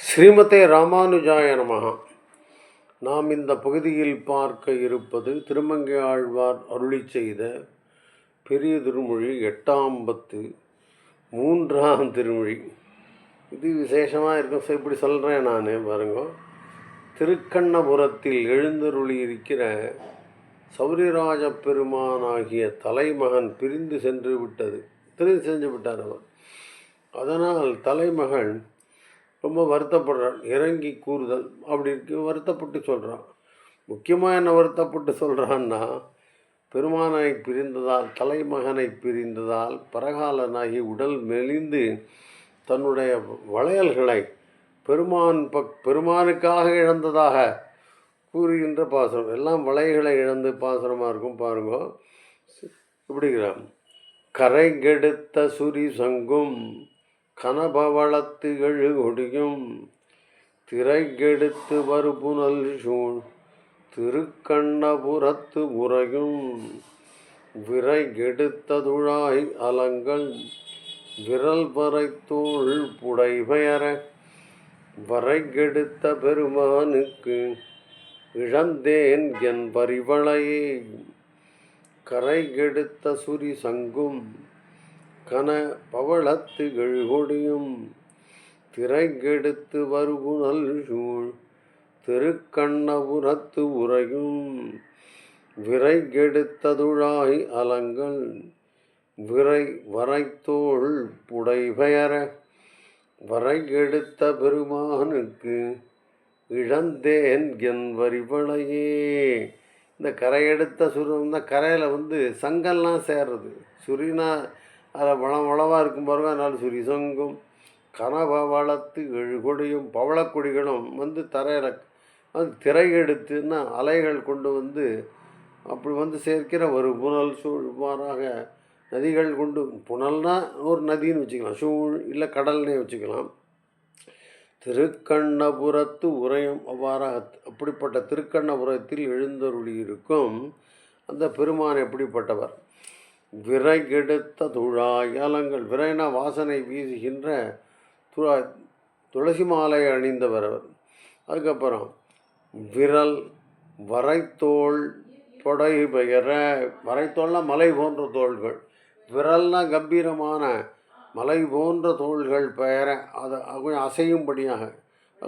ஸ்ரீமதே ராமானுஜாய நமஹ. நாம் இந்த பகுதியில் பார்க்க இருப்பது திருமங்கை ஆழ்வார் அருளி செய்த பெரிய திருமொழி எட்டாம் பத்து மூன்றாம் திருமொழி. இது விசேஷமாக இருக்கும். இப்படி சொல்கிறேன் நான் பாருங்க. திருக்கண்ணபுரத்தில் எழுந்தருளி இருக்கிற சௌரிராஜ பெருமானாகிய தலைமகன் பிரிந்து சென்று விட்டது. பிரிந்து சென்று விட்டார் அவர். அதனால் தலைமகன் ரொம்ப வருத்தப்படுறான். இறங்கி கூறுதல் அப்படி இருக்கு வருத்தப்பட்டு சொல்கிறான் முக்கியமாக என்ன வருத்தப்பட்டு சொல்கிறான்னா பெருமானை பிரிந்ததால் தலைமகனை பிரிந்ததால் பரகாலனாகி உடல் மெலிந்து தன்னுடைய வளையல்களை பெருமான் பக் பெருமானுக்காக இழந்ததாக கூறுகின்ற பாசுரம். எல்லாம் வளைகளை இழந்து பாசுரமாக இருக்கும் பாருங்க. இப்படிங்கிறான். கரை கெடுத்த சுரி சங்கும் கனபவளத்து எழுகொடியும் திரைகெடுத்து வருபுனல் சூழ் திருக்கண்ணபுரத்து முறையும் விரைகெடுத்ததுழாய் அலங்கள் விரல் வரைத்தோள் புடைபெயர வரைகெடுத்த பெருமானுக்கு இழந்தேன் என் பரிவளையே கரைகெடுத்த சுரி சங்கும் கன பவளத்து கொடியும் திரைக்கெடுத்து வருகுணல் சூழ் திருக்கண்ணபுரத்து உறையும் விரைகெடுத்ததுழாய் அலங்கள் விரை வரைத்தோள் புடைபெயர வரைகெடுத்த பெருமானுக்கு இழந்தேன் என் வரிவளையே. இந்த கரையெடுத்த சுரு இந்த கரையில் வந்து சங்கல்லாம் சேர்றது. சுரினா அதில் வளம் வளவாக இருக்கும் பாருங்க அதனால் சுரி சங்கும் கனபவளத்து எழுகொடியும் பவளக்கொடிகளும் வந்து தரையில் அது திரை எடுத்துன்னா அலைகள் கொண்டு வந்து அப்படி வந்து சேர்க்கிற ஒரு புனல் சூழ்மாறாக நதிகள் கொண்டு புனல்னா ஒரு நதின்னு வச்சுக்கலாம் சூழ் இல்லை கடல்னே வச்சுக்கலாம். திருக்கண்ணபுரத்து உரையும் அவ்வாறாக அப்படிப்பட்ட திருக்கண்ணபுரத்தில் எழுந்தருளி இருக்கும் அந்த பெருமான் எப்படிப்பட்டவர்? விறகெடுத்த துழாயலங்கள் விரைனா வாசனை வீசுகின்ற துழா துளசி மாலை அணிந்தவர் அவர். அதுக்கப்புறம் விரல் வரைத்தோல் தொடை பெயர வரைத்தோள்னா மலை போன்ற தோள்கள். விரல்னா கம்பீரமான மலை போன்ற தோள்கள் பெயர அதை கொஞ்சம் அசையும்படியாக.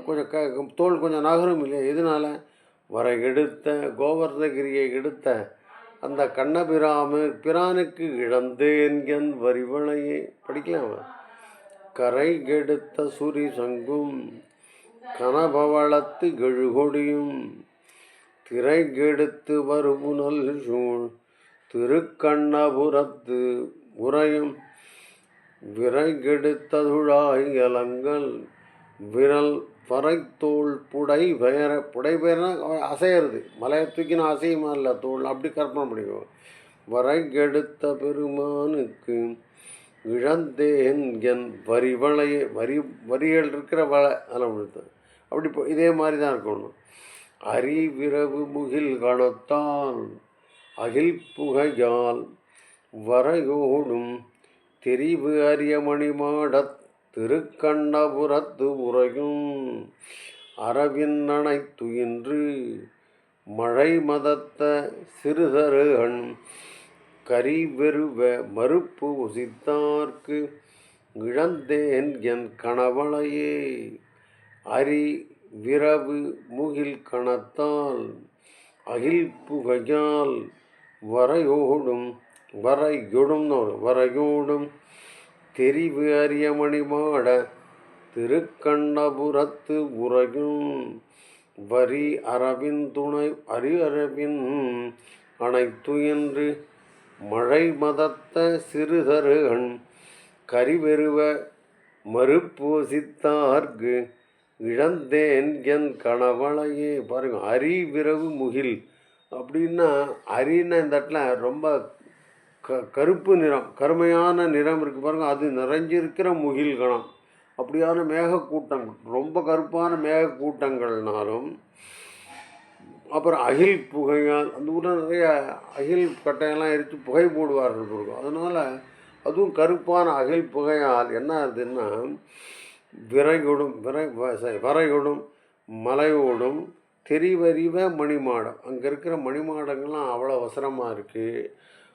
கொஞ்சம் க தோல் கொஞ்சம் நகரும் இல்லையா? எதனால்? வரை எடுத்த கோவர்தகிரியை எடுத்த அந்த கண்ணபிராமு பிரானுக்கு இழந்தேன் என் வரிவளையை. படிக்கலாம் கரை கெடுத்த சுரி சங்கும் கனபவளத்து கெழுகொடியும் திரை கெடுத்து வருபுனல் சூழ் திருக்கண்ணபுரத்து உரையும் விரை கெடுத்ததுழாய் அலங்கள் விரல் பறைத்தோள் புடை வேற புடை பெயர்னா அசையிறது. மலையை தூக்கினா அசையுமா? இல்லை தோல் அப்படி கற்பனை பண்ணிக்கோ. வரைகெடுத்த பெருமானுக்கு இழந்தேன் என் வரி வளைய வரி வரிகள் இருக்கிற வலை அதில் விழுத்தேன் அப்படி இதே மாதிரி தான் இருக்கணும். அறிவிரவு முகில் களத்தான் அகில் புகையால் வரையோடும் தெரிவு அரிய மணிமாடத் திருக்கண்ணபுரத்து உறையும் அரவின் துயின்று மழை மதத்த சிறுதருகன் கரிவெருவ மறுப்பு உசித்தார்க்கு இழந்தேன் என் கணவளையே. அரி விரவு முகில் கணத்தால் அகில் புகையால் வரையோடும் வரையொடும் வரையோடும் தெரிவு அரியமணி மாட திருக்கண்ணபுரத்து உறையும் வரி அரவின் துணை அரி அரவின் அனைத்து என்று மழை மதத்த சிறுதருகன் கரிவெருவ மறுப்பூசித்தார்க்கு இழந்தேன் என் கணவளையே பாருங்க. அரி விரவு முகில் அப்படின்னா அரின்னா இந்த இடத்துல ரொம்ப க கருப்பு நிறம் கருமையான நிறம் இருக்குது பாருங்கள் அது நிறைஞ்சிருக்கிற முகில் கணம் அப்படியான மேகக்கூட்டங்கள் ரொம்ப கருப்பான மேகக்கூட்டங்கள்னாலும் அப்புறம் அகில் புகையால் அந்த ஊரில் நிறைய அகில் கட்டையெல்லாம் எரித்து புகை போடுவார்கள் இருக்கும் அதனால் அதுவும் கருப்பான அகில் புகையால் என்ன ஆகுதுன்னா விரைகொடும் விரை வ- வரைகொடும் மலையோடும் தெரிவறிவ மணிமாடம். அங்கே இருக்கிற மணிமாடங்கள்லாம் அவ்வளோ அவசரமாக இருக்குது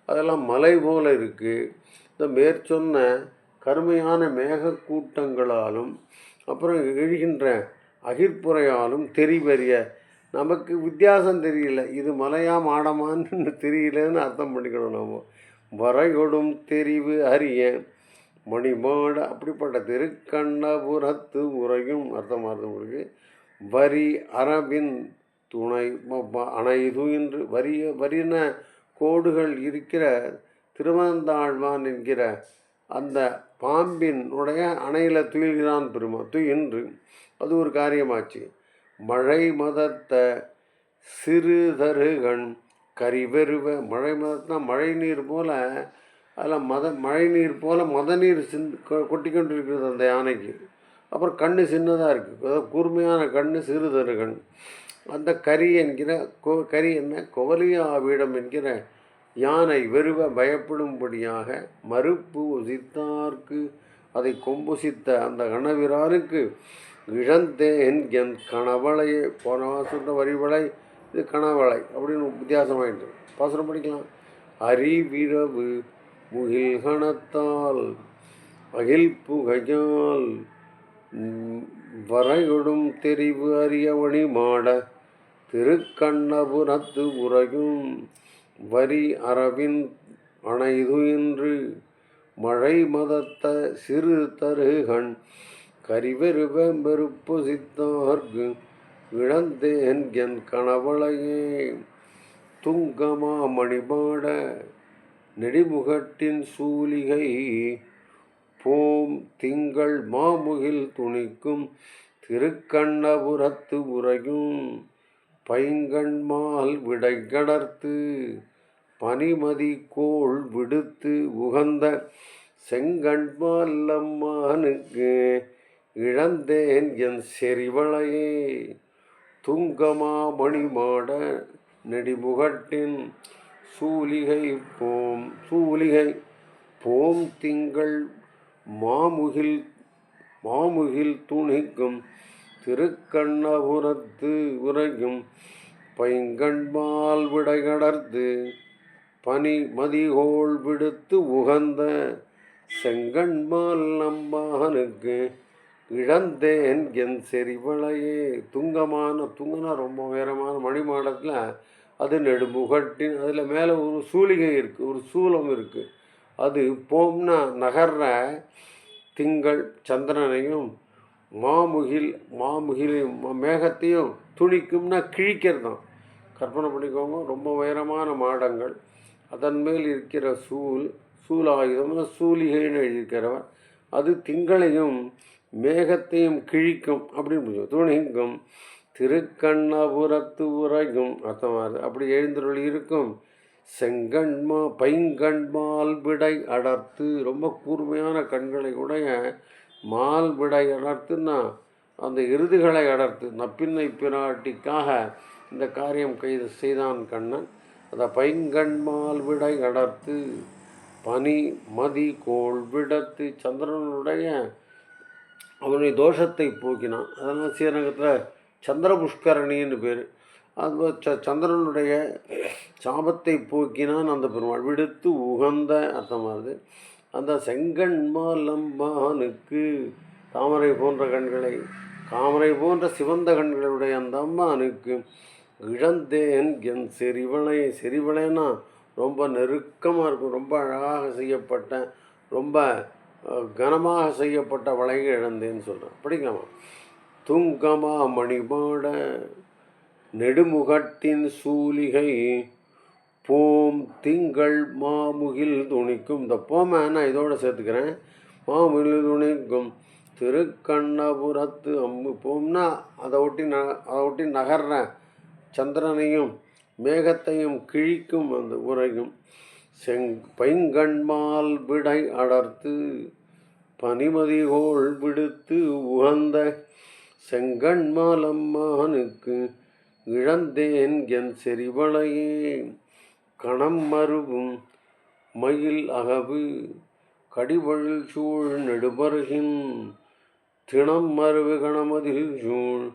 அதெல்லாம் மலை போல இருக்குது இந்த மேற்சொன்ன கருமையான மேகக்கூட்டங்களாலும் அப்புறம் எழுகின்ற அகிர்ப்புறையாலும் தெரிவறிய நமக்கு வித்தியாசம் தெரியல. இது மலையா மாடமான்னு தெரியலன்னு அர்த்தம் பண்ணிக்கணும் நம்ம வரைகொடும் தெரிவு அறிய மணிமாட அப்படிப்பட்ட திருக்கண்ணபுரத்து உரையும் அர்த்தமாக உங்களுக்கு. வரி அரபின் துணை ம- அணைது என்று வரிய வரின கோடுகள் இருக்கிற திருவந்தாழ்வான் என்கிற அந்த பாம்பின் உடைய அணையில் துயில்கிறான் பெருமா துயின்று அது ஒரு காரியமாச்சு. மழை மதத்த சிறுதருகண் கரிவெருவ மழை மதத்தினா மழை நீர் போல் அதில் மத மழை நீர் போல் மத நீர் சிந் கொட்டி கொண்டு இருக்கிறது அந்த யானைக்கு. அப்புறம் கண்ணு சின்னதாக இருக்குது அதாவது கூர்மையான கண்ணு சிறுதருகண் அந்த கரி என்கிற கோ கரி என்ன? கொவலியாவிடம் என்கிற யானை வெறுவ பயப்படும்படியாக மறுப்பு உசித்தார்க்கு அதை கொம்புசித்த அந்த கணவிரானுக்கு இழந்தேன் என் கணவளையே போன வாசத்த வரிவளை இது கணவளை அப்படின்னு வித்தியாசமாயிட்டு பாசனம் படிக்கலாம். அறிவிரவு முகில் கணத்தால் அகில் புகையால் வரையொடும் தெரிவு அறியவணி மாட திருக்கண்ணபுரத்து உறையும் வரி அறவின் அணைது மழைமதத்த மழை மதத்த சிறு தருகண் கரிவெருவெருப்பு சித்தார்கு சித்தார்க்கு இழந்தேன் என் கணவளையே துங்கமா மணிபாட நெடிமுகட்டின் சூலிகை போம் திங்கள் மாமுகில் துணிக்கும் திருக்கண்ணபுரத்து உறையும் பைங்கண்மால் விடைகடர்த்து பனிமதி கோள் விடுத்து உகந்த செங்கண்மால்லம்மானுக்கு இழந்தேன் என் செறிவளையே. துங்கமா மணிமாட நெடிமுகட்டின் சூலிகை போம் சூலிகை போம் திங்கள் மாமுகில் மாமுகில் துணிக்கும் திருக்கண்ணபுரத்து உரையும் பைங்கண்மால் விடைகடர்த்து பனி மதிகோள் விடுத்து உகந்த செங்கண்மால் நம்பானுக்கு இழந்தேன் என் செறிவளையே. துங்கமான துங்கனா ரொம்ப உயரமான மணிமாடத்தில் அது நெடுமுகட்டின் அதில் மேலே ஒரு சூலிகை இருக்குது ஒரு சூலம் இருக்குது அது போம்னா நகர்ற திங்கள் சந்திரனையும் மாமுகில் மாமுகிலையும் மேகத்தையும் துணிக்கும்னா கிழிக்கிறது தான் கற்பனை பண்ணிக்கோங்க ரொம்ப உயரமான மாடங்கள். அதன் மேல் இருக்கிற சூல் சூலாயுதம் சூலிகைன்னு எழுதியிருக்கிறவன் அது திங்களையும் மேகத்தையும் கிழிக்கும் அப்படின்னு புரியும் துணிக்கும் திருக்கண்ணபுரத்து உரையும் அர்த்தமாகுது அப்படி எழுந்தருள் இருக்கும். செங்கண்மா பைங்கண்மால் விடை அடர்த்து ரொம்ப கூர்மையான கண்களை உடைய மால் விடை அடர்த்துன்னா அந்த இறுதிகளை அடர்த்து நப்பின்னை பிராட்டிக்காக இந்த காரியம் கைது செய்தான் கண்ணன். அந்த பைங்கண்மால் விடை அடர்த்து பனி மதி கோள் விடத்து சந்திரனுடைய அவனுடைய தோஷத்தை போக்கினான். அதனால் ஸ்ரீரங்கத்தில் சந்திர புஷ்கரணின்னு பேர். அது ச சந்திரனுடைய சாபத்தை போக்கினான் அந்த பெருமாள். விடுத்து உகந்த அர்த்தமாகுது அந்த செங்கண்மாலம்பானுக்கு தாமரை போன்ற கண்களை தாமரை போன்ற சிவந்த கண்களுடைய அந்த அம்மானுக்கு இழந்தேன் என் செறிவளை செறிவளைனா? ரொம்ப நெருக்கமாக இருக்கும். ரொம்ப அழகாக செய்யப்பட்ட ரொம்ப கனமாக செய்யப்பட்ட வளையை இழந்தேன்னு சொல்கிறேன் படிக்கலாமா துங்கமா மணிமாட நெடுமுகட்டின் சூலிகை போம் திங்கள் மாமுகில் துணிக்கும். இந்த போமை நான் இதோடு சேர்த்துக்கிறேன். மாமுகில் துணிக்கும். திருக்கண்ணபுரத்து அம்மு போம்னா அதை ஒட்டி ந அதை ஒட்டி நகர்ற சந்திரனையும் மேகத்தையும் கிழிக்கும் அந்த உரையும். செங் பைங்கண்மால் விடை அடர்த்து பனிமதிகோள் விடுத்து உகந்த செங்கண்மாலம்மானுக்கு இழந்தேன் என் செறிவளையே கணம் மருவும் மயில் அகவு கடிவழில் சூழ் நெடுமருகின் திணம் மருவு கணமதில் சூழ்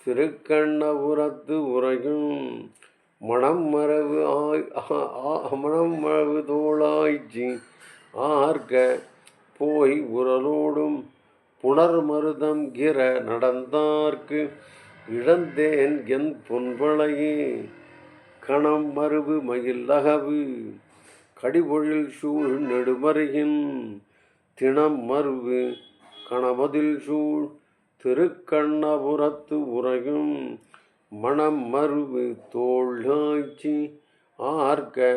திருக்கண்ணபுரத்து உறையும் மணம் மரபு ஆய் மணம் மரபு தோளாய்ச்சி ஆர்க்க போய் உரலோடும் புனர் மருதம் கிர நடந்தார்க்கு இழந்தேன் என் பொன்பளையே கணம் மருவு மயில் அகவு கடிபொழில் சூழ் நெடுமருகின் தினம் மருவு கணமதில் சூழ் திருக்கண்ணபுரத்து உறையும் மணம் மருவு தோளாய்ச்சி ஆர்க்க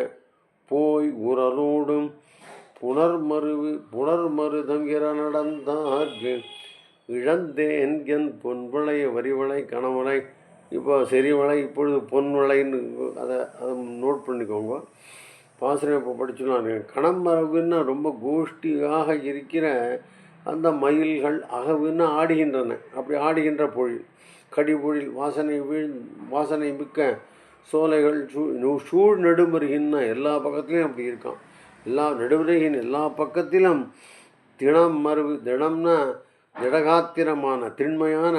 போய் உரலோடும் புனர்மருவு புனர்மருதங்கிற நடந்தார்க்கு இழந்தேன் என் பொன்பளைய வரிவளை கணவனை இப்போ செறிவளை இப்பொழுது பொன்மலைன்னு அதை அதை நோட் பண்ணிக்கோங்க. பாசனம் இப்போ படிச்சுலாம் கணமரபுன்னா ரொம்ப கோஷ்டியாக இருக்கிற அந்த மயில்கள் அகவுன்னு ஆடுகின்றன. அப்படி ஆடுகின்ற பொழில் கடிபொழில் வாசனை வீழ் வாசனை மிக்க சோலைகள் சூ சூழ் நெடுமருகின்னா எல்லா பக்கத்துலேயும் அப்படி இருக்கான். எல்லா நெடுமருகின் எல்லா பக்கத்திலும் தினம் மருவு தினம்னா திடகாத்திரமான திண்மையான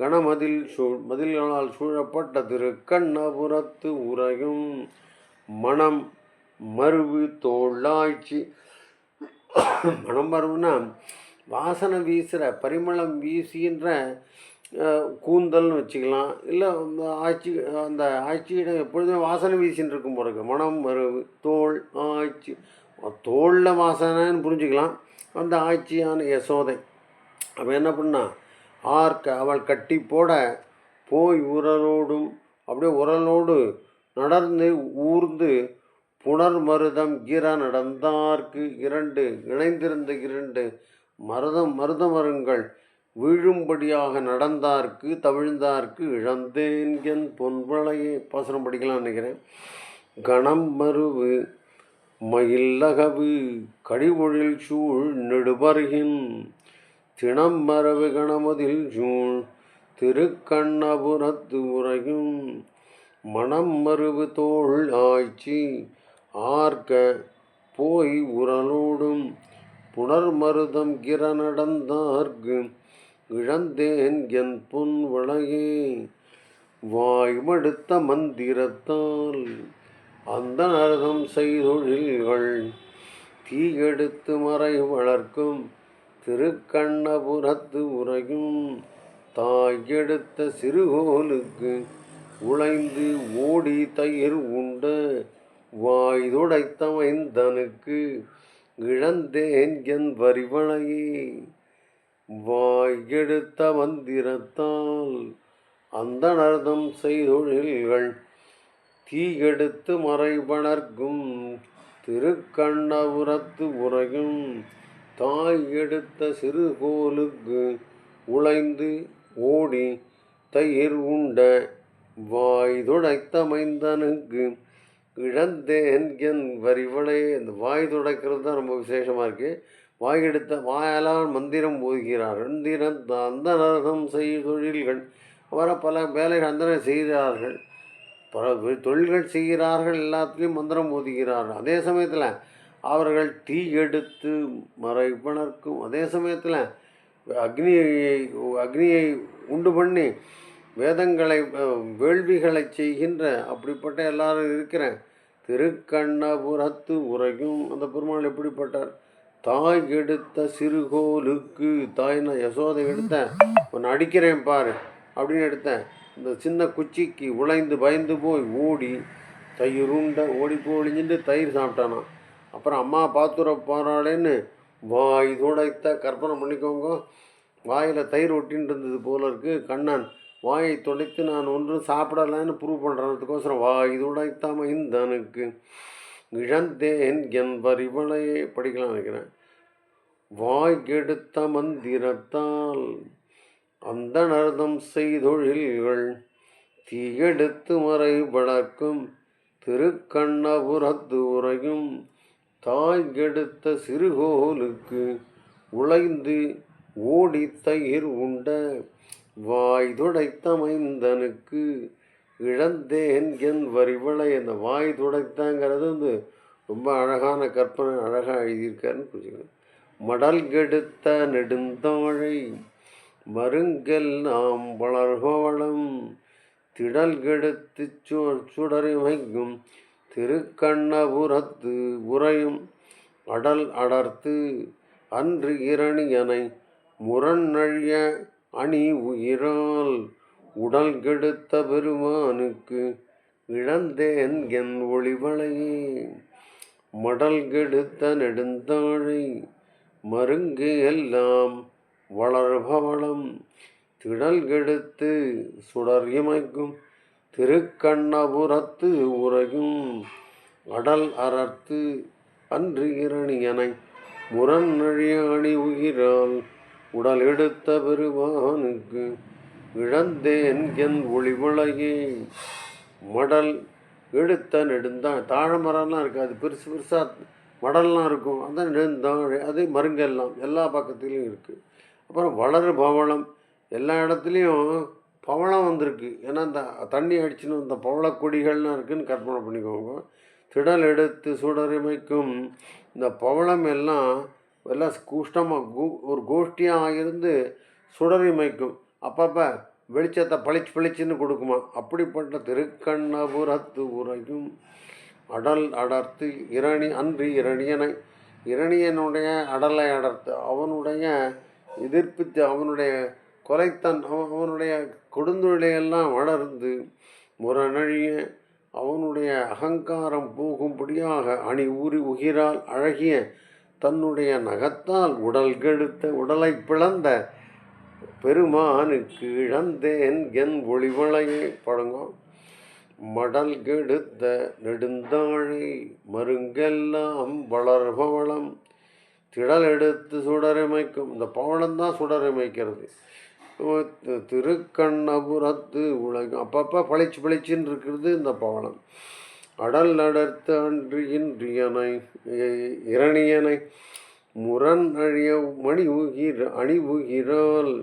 கணமதில் சூழ் மதில்களால் சூழப்பட்ட திருக்கண்ணபுரத்து உறையும் மணம் மருவு தோளாய்ச்சி மனம் மருவுனா வாசனை வீசுகிற பரிமளம் வீசுகின்ற கூந்தல்னு வச்சுக்கலாம். இல்லை அந்த ஆட்சி அந்த ஆட்சியிடம் எப்பொழுதுமே வாசனை வீசின்னு இருக்கும் பிறகு மனம் மருவு தோல் ஆட்சி தோளில் வாசனைன்னு புரிஞ்சுக்கலாம். அந்த ஆட்சியான யசோதை. அப்போ என்ன பண்ணால் ஆர்க்க அவள் கட்டி போட போய் உரலோடும் அப்படியே உரலோடு நடந்து ஊர்ந்து புனர் மருதம் கீர நடந்தார்க்கு இரண்டு இணைந்திருந்த இரண்டு மருதம் மருத மரங்கள் வீழும்படியாக நடந்தார்க்கு தவிழ்ந்தார்க்கு இழந்தேன் என் பொன்வளையே பாசனம் படிக்கலாம் நினைக்கிறேன். கணம் மருவு மயில்லகவு கடிபொழில் சூழ் நெடுபருகின் திணம் மரபு கணமதில் சூழ் திருக்கண்ணபுரத்து உரையும் மணம் மருவு தோள் ஆய்ச்சி ஆர்க்க போய் உரலோடும் புனர்மருதம் கிர நடந்தார்க்கு இழந்தேன் என் பொன் வளையே வாய்மடுத்த மந்திரத்தால் அந்த நரதம் செய்தொழில்கள் தீயெடுத்து மறை வளர்க்கும் திருக்கண்ணபுரத்து உறையும் தாய் எடுத்த சிறுகோலுக்கு உழைந்து ஓடி தயிர் உண்ட. வாய் துடைத்த இழந்தேன் என் வரிவளையே. வாய் எடுத்த மந்திரத்தால் அந்த நர்தம் செய்தொழில்கள் தீயெடுத்து மறைபணர்க்கும் திருக்கண்ணபுரத்து உறையும் தாய் எடுத்த சிறுகோலுக்கு உழைந்து ஓடி தயிர் உண்ட வாய் துடைத்த இழந்தேன் என் வரிவளே. இந்த வாய் துடைக்கிறது தான் ரொம்ப விசேஷமாக இருக்குது வாய் எடுத்த வாயாலால் மந்திரம் ஓதுகிறார். மந்திரம் அந்த நரகம் செய் தொழில்கள். வர பல வேலைகள் அந்த செய்கிறார்கள் பல தொழில்கள் செய்கிறார்கள். எல்லாத்துலேயும் மந்திரம் ஓதுகிறார்கள். அதே சமயத்தில் அவர்கள் தீ எடுத்து மறைப்பனர்க்கும். அதே சமயத்தில் அக்னியை அக்னியை உண்டு பண்ணி வேதங்களை வேள்விகளை செய்கின்ற அப்படிப்பட்ட எல்லாரும் இருக்கிறேன் திருக்கண்ணபுரத்து உரையும் அந்த பெருமாள் எப்படிப்பட்டார்? தாய் எடுத்த சிறுகோலுக்கு தாய்னா யசோதை எடுத்தேன் உன்னை அடிக்கிறேன் பாரு அப்படின்னு எடுத்தேன் இந்த சின்ன குச்சிக்கு உழைந்து பயந்து போய் ஓடி தயிர் ஓடி போய் ஒழிஞ்சிட்டு தயிர் சாப்பிட்டானான் அப்புறம் அம்மா பாத்துர போகிறாளேன்னு வாய் துடைத்த கற்பனை பண்ணிக்கோங்க. வாயில் தயிர் ஒட்டின்னு இருந்தது போல இருக்குது கண்ணன் வாயை துடைத்து நான் ஒன்றும் சாப்பிடலான்னு ப்ரூவ் பண்ணுறதுக்கோசரம் வாய் துடைத்த இந்தனுக்கு இழந்தேன் என் பரிவளையே படிக்கலாம் நினைக்கிறேன். வாய் கெடுத்த மந்திரத்தால் அந்த நர்தம் செய்தொழில்கள் தீயெடுத்து மறை வளர்க்கும் திருக்கண்ணபுரத்து உரையும் தாய் கெடுத்த சிறுகோலுக்கு உழைந்து ஓடி தயிர் உண்ட வாய் துடைத்தமைந்தனுக்கு இழந்தேன் என் வரிவளை. அந்த வாய் துடைத்தாங்கிறது வந்து ரொம்ப அழகான கற்பனை அழகாக எழுதியிருக்காருன்னு புரிஞ்சுக்கணும். மடல் கெடுத்த நெடுந்தாழை மருங்கெல்லாம் வளர்கோவளம் திடல் கெடுத்துச் சு சுடரிமைக்கும் திருக்கண்ணபுரத்து உறையும் அடல் அடர்த்து அன்று இரணியனை முரண்நழிய அணி உயிரால் உடல் கெடுத்த பெருமானுக்கு இழந்தேன் என் ஒளிவளையே. மடல் கெடுத்த நெடுந்தாழை மருங்கு எல்லாம் வளர்பவளம். திடல் கெடுத்து சுடர் இமைக்கும் திருக்கண்ணபுரத்து உறையும் அடல் அறத்து அன்று இரணியனை முரண்நழிய அணி உயிரால் உடல் எடுத்த பெருமானுக்கு இழந்தேன் என் ஒளிவளையே மடல் எடுத்த நெடுந்தா தாழமரம்லாம் இருக்காது பெருசு பெருசாக மடல்லாம் இருக்கும். அதான் நெடுந்தாழை அது மருங்கெல்லாம் எல்லா பக்கத்துலேயும் இருக்குது அப்புறம் வளரு பவளம் எல்லா இடத்துலையும் பவளம் வந்திருக்கு. ஏன்னா இந்த தண்ணி அடிச்சுன்னு இந்த பவள கொடிகள்லாம் இருக்குதுன்னு கற்பனை பண்ணிக்கோங்க. திடல் எடுத்து சுடரிமைக்கும் இந்த பவளம் எல்லாம் எல்லாம் கூஷ்டமாக கூ ஒரு கோஷ்டியாக இருந்து சுடரிமைக்கும். அப்பப்போ வெளிச்சத்தை பளிச்சு பளிச்சுன்னு கொடுக்குமா. அப்படிப்பட்ட திருக்கண்ணபுரத்து உரையும் அடல் அடர்த்து இரணி அன்று இரணியனை இரணியனுடைய அடலை அடர்த்து அவனுடைய எதிர்ப்பித்து அவனுடைய கொலைத்தன் அவன் அவனுடைய கொடுந்தொழிலையெல்லாம் வளர்ந்து முரணழிய அவனுடைய அகங்காரம் போகும்படியாக அணி ஊறி உகிரால் அழகிய தன்னுடைய நகத்தால் உடல் கெடுத்த உடலை பிளந்த பெருமானுக்கு இழந்தேன் என் ஒளிவளையே. பழங்கோ மடல் கெடுத்த நெடுந்தாழை மருங்கெல்லாம் வளர்பவளம். திடல் எடுத்து சுடரமைக்கும் இந்த பவளம் தான் சுடரமைக்கிறது திருக்கண்ணபுரத்து உலகம். அப்பப்போ பளிச்சு பளிச்சுன்னு இருக்கிறது இந்த பவளம் அடல் நடத்த அன்று இன்றியனை இரணியனை முரண் அழிய மணி ஊகிற அணி ஊகிறாள்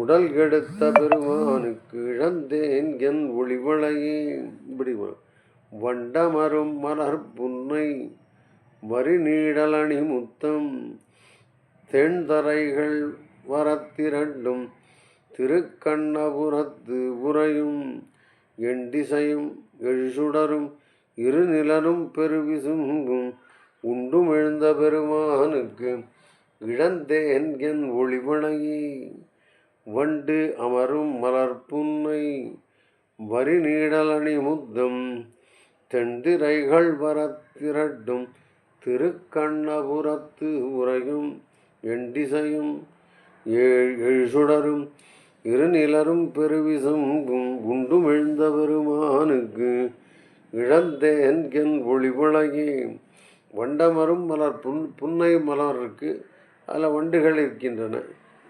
உடல் கெடுத்த பெருமானுக்கு இழந்தேன் என் ஒளிவளையே. இப்படி வண்டமரும் மலர் புன்னை வரி நீடலணி முத்தம் தென்தரைகள் வரத்திரண்டும் திருக்கண்ணபுரத்து உரையும் எண்டிசையும் எழுசுடரும் இருநிலனும் பெருவிசும்பும் உண்டும் எழுந்த பெருமானுக்கு இழந்தேன் என் ஒளிவணையே வண்டு அமரும் மலர் புன்னை வரி நீடலணி முத்தம் தெண்டிரைகள் வரத்திரட்டும் திருக்கண்ணபுரத்து உரையும் எண்டிசையும் எழுசுடரும் இருநிலரும் பெருவிசும் குண்டும் எழுந்த பெருமானுக்கு இழந்தேன் என் ஒளிவளையே வண்டமரும் மலர் புன் புன்னை மலர் இருக்குது அதில் வண்டுகள் இருக்கின்றன.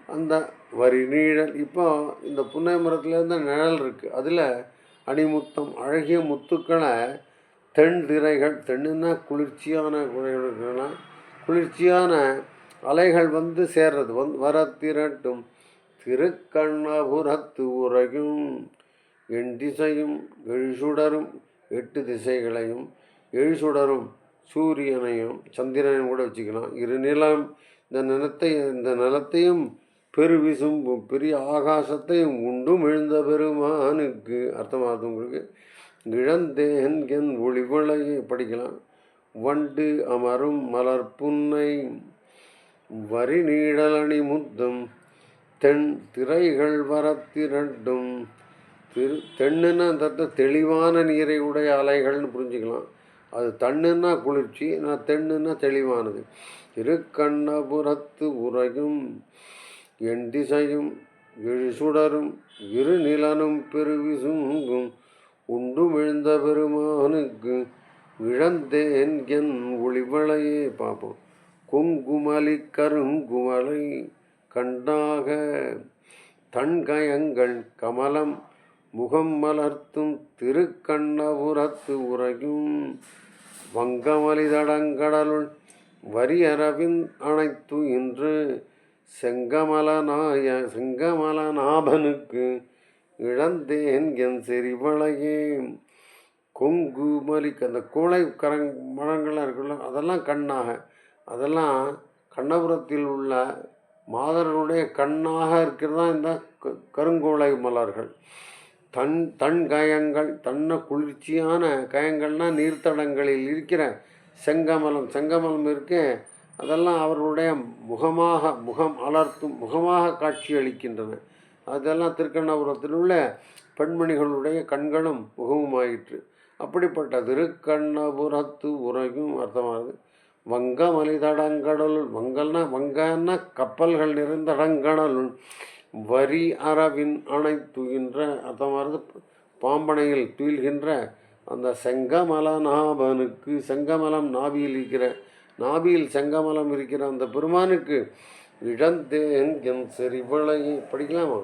அந்த வரி நீழல் இப்போ இந்த புன்னை மரத்துலேருந்து நிழல் இருக்குது அதில் அணிமுத்தம் அழகிய முத்துக்களை தென் திரைகள் தென்னுன்னா குளிர்ச்சியான குழைகள்னா குளிர்ச்சியான அலைகள் வந்து சேர்றது வந்து வர திரட்டும். திருக்கண்ணபுரத்து உரையும் எண் திசையும் எழுசுடரும் எட்டு திசைகளையும் எழுசுடரும் சூரியனையும் சந்திரனையும் கூட வச்சுக்கலாம். இரு நிலம் இந்த நிலத்தை இந்த நிலத்தையும் பெருவிசும் பெரிய ஆகாசத்தையும் உண்டும் எழுந்த பெருமானுக்கு அர்த்தமாகுது உங்களுக்கு? இழந்தேன் என் ஒளிவளையை படிக்கலாம். வண்டு அமரும் மலர் புன்னை வரி நீடலணி முத்தம் தென் திரைகள் வரத்திரட்டும் திரு தென்னுன்னா தத்த தெளிவான நீரை உடைய அலைகள்னு புரிஞ்சுக்கலாம். அது தண்ணுன்னா குளிர்ச்சி நான் தென்னுன்னா தெளிவானது. திருக்கண்ணபுரத்து உரையும் என் திசையும் எழுசுடரும் இரு நிலனும் பெருவிசுங்கும். உண்டு விழுந்த பெருமானுக்கு இழந்தேன் என் ஒளிவளையே. பார்ப்போம் குங்குமலி கருங்குமலை கண்டாக தன்கயங்கள் கமலம் முகம் மலர்த்தும் திருக்கண்ணபுரத்து உரையும் வங்கமலிதடங்கடலுள் வரியரவின் அனைத்து இன்று செங்கமலநாய செங்கமலநாபனுக்கு இழந்தேன் என் செறிவளையே. கொங்கு மலிக்கு அந்த கோளை கரங் மரங்களாக இருக்குல்ல அதெல்லாம் கண்ணாக அதெல்லாம் கண்ணபுரத்தில் உள்ள மாதர்களுடைய கண்ணாக இருக்கிறதா இந்த க கருங்குவளை மலர்கள். தன் தன் கயங்கள் தன்ன குளிர்ச்சியான கயங்கள்னால் நீர்த்தடங்களில் இருக்கிற செங்கமலம் செங்கமலம் இருக்கே அதெல்லாம் அவர்களுடைய முகமாக முகம் அலர்த்தும் முகமாக காட்சியளிக்கின்றன அதெல்லாம் திருக்கண்ணபுரத்தில் உள்ள பெண்மணிகளுடைய கண்களும் முகமுமாயிற்று. அப்படிப்பட்ட திருக்கண்ணபுரத்து உரையும் அர்த்தமாகுது வங்கமலிதடங்கடலுள் தடங்கடலுள் வங்கல்னா வங்கன்னா கப்பல்கள் நிறைந்த அடங்கடலுள் வரி அரவின் அணை துயின்ற அர்த்தமானது பாம்பனையில் துயில்கின்ற அந்த செங்கமல நாபனுக்கு செங்கமலம் நாபியில் இருக்கிற நாபியில் செங்கமலம் இருக்கிற அந்த பெருமானுக்கு இழந்தேன் செறிவளை படிக்கலாமா?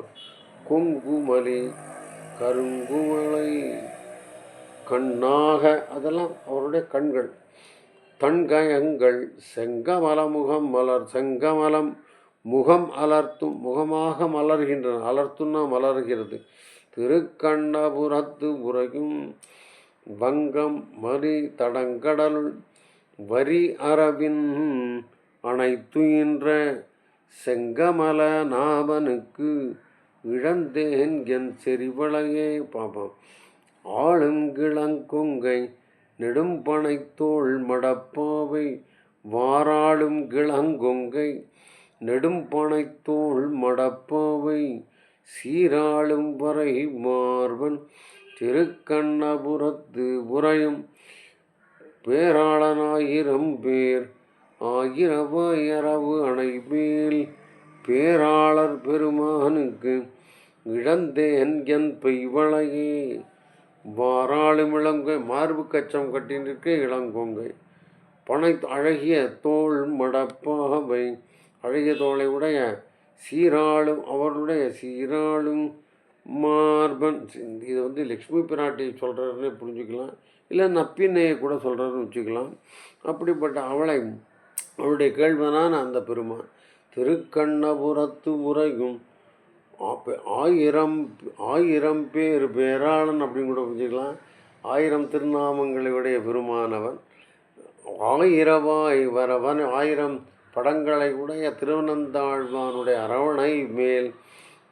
குங்குமலி கருங்குமலை கண்ணாக அதெல்லாம் அவருடைய கண்கள். தன்கயங்கள் செங்கமலமுகம் மலர் செங்கமலம் முகம் அலர்த்தும் முகமாக மலர்கின்றன. அலர்த்துன்னா மலர்கிறது. திருக்கண்ணபுரத்து உரையும் வங்கம் மறி தடங்கடலுள் வரி அரவின் அனைத்துயின்ற செங்கமல நாபனுக்கு இழந்தேன் என் செறிவளையே. பாபம் ஆளும் நெடும்பனைத்தோள் மடப்பாவை வாராளும் கிளங்கொங்கை நெடும்பனைத்தோள் மடப்பாவை சீராளும் வரை மார்பன். திருக்கண்ணபுரத்து உரையும் பேராளனாயிரம் பேர். ஆயிரவாயரவு அணைமேல் பேராளர் பெருமானுக்கு இழந்தேன் என் பெய்வளையே வாராளும் இளங்கை மார்பு கச்சம் கட்டின்றிருக்க இளங்கொங்கை. பனை அழகிய தோள் மடப்பாவை அழகிய தோளை உடைய சீராளும் அவருடைய சீராளும் மார்பன் இது வந்து லக்ஷ்மி பிராட்டி சொல்கிறாருன்னு புரிஞ்சுக்கலாம். இல்லை நப்பின்னையை கூட சொல்கிறாருன்னு வச்சுக்கலாம். அப்படிப்பட்ட அவளை அவளுடைய கேள்வனான அந்த பெருமான். திருக்கண்ணபுரத்து உரையும் ஆயிரம் ஆயிரம் பேர் பேராளன் அப்படின்னு கூட புரிஞ்சுக்கலாம். ஆயிரம் திருநாமங்களை உடைய பெருமானவன். ஆயிரவாய் வரவன் ஆயிரம் படங்களை உடைய திருவனந்தாழ்வானுடைய அரவணை மேல்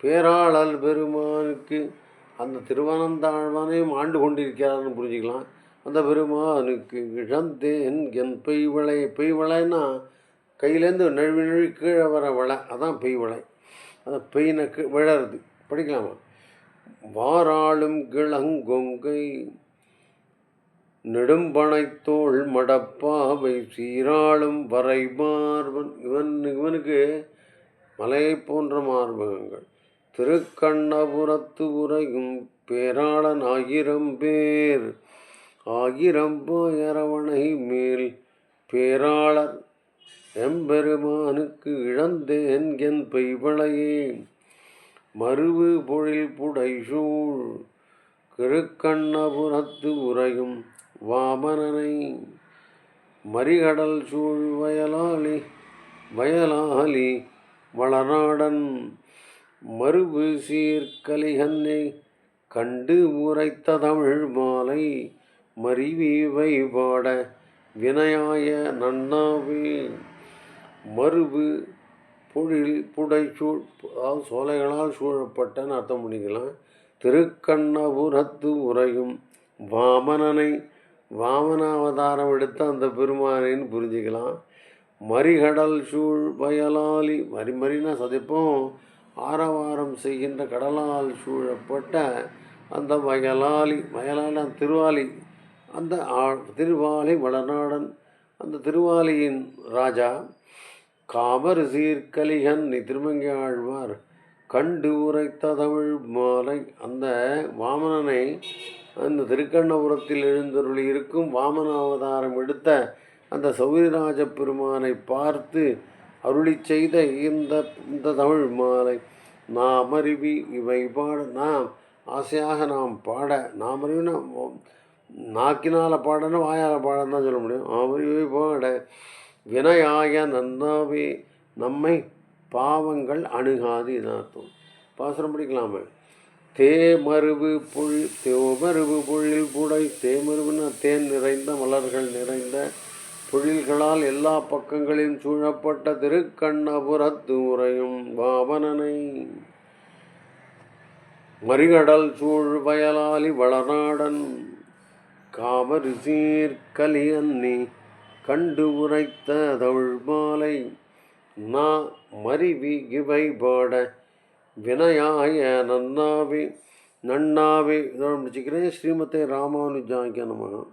பேராளல் பெருமானுக்கு அந்த திருவனந்தாழ்வானையும் ஆண்டு கொண்டிருக்கிறார்னு புரிஞ்சுக்கலாம். அந்த பெருமானுக்கு இழந்தேன் என் பெய்வளை. பெய்வளைன்னா கையிலேருந்து நழுவி நழுவி கீழே வர வளை. அதான் பெய்வளை. அந்த பெயினுக்கு கீ விழறது. படிக்கலாமா? வாராளும் கிளங்கொங்கை நெடும்பனைத்தோள் மடப்பாவை சீராளும் வரை மார்பன் இவன் இவனுக்கு மலையை போன்ற மார்பகங்கள். திருக்கண்ணபுரத்து உரையும் பேராளன் ஆயிரம் பேர். ஆயிரம் போயரவணை மேல் பேராளர் எம்பெருமானுக்கு இழந்தேன் என் பெய்வளையே. மருவு பொழில் புடைசூழ் கிருக்கண்ணபுரத்து உரையும் வாமனனை மறிகடல் சூழ் வயலாளி வயலாளி வளநாடன் மறுபு சீர்கலிகன்னை கண்டு உரைத்த தமிழ் மாலை மறிவீவை பாட வினையாய நன்னாவே. மறுபு பொழில் புடைசூழ் அதாவது சோலைகளால் சூழப்பட்டன்னு அர்த்தம் பண்ணிக்கலாம் திருக்கண்ணபுரத்து உரையும் வாமனனை வாமனாவதாரம் எடுத்த அந்த பெருமானின்னு புரிஞ்சுக்கலாம். மறிகடல் சூழ் வயலாலி மறி மறினா சதிப்போம். ஆரவாரம் செய்கின்ற கடலால் சூழப்பட்ட அந்த வயலாலி வயலால் அந்த திருவாலி அந்த ஆ- திருவாலி வளநாடன் அந்த திருவாலியின் ராஜா. காமர் சீர்கலிகன் திருமங்கி ஆழ்வார் கண்டு உரைத்த தமிழ் மாலை. அந்த வாமனனை அந்த திருக்கண்ணபுரத்தில் எழுந்தருளி இருக்கும் வாமன அவதாரம் எடுத்த அந்த சௌரிராஜ பெருமானை பார்த்து அருளி செய்த இந்த இந்த தமிழ் மாலை. நாம் அருவி இவை பாட நாம் ஆசையாக நாம் பாட நாம் அறிவினா நாக்கினால் பாடணும் வாயால் பாடன்னு தான் சொல்ல முடியும். ஆமறிவை பாட. வினயாய நன்னாவே நம்மை பாவங்கள் அணுகாது இதான் பாசுரம் படிக்கலாமே. தேமருவு புல் தேமருவு பொழில் புடை தேமருவுன்னா தேன் நிறைந்த மலர்கள் நிறைந்த பொழில்களால் எல்லா பக்கங்களிலும் சூழப்பட்ட திருக்கண்ணபுரத்து உரையும் பாவனனை மறிகடல் சூழ் வயலாலி வளநாடன் காமரிசீர் கலியன்னி கண்டு உரைத்த தமிழ் மாலை நா மறிவி இவை பாட வினயாய நன்னாவே நன்னாவே இதோட முடிச்சுக்கிறேன். ஸ்ரீமத்தை ராமானுஜாக்கிய நமகம்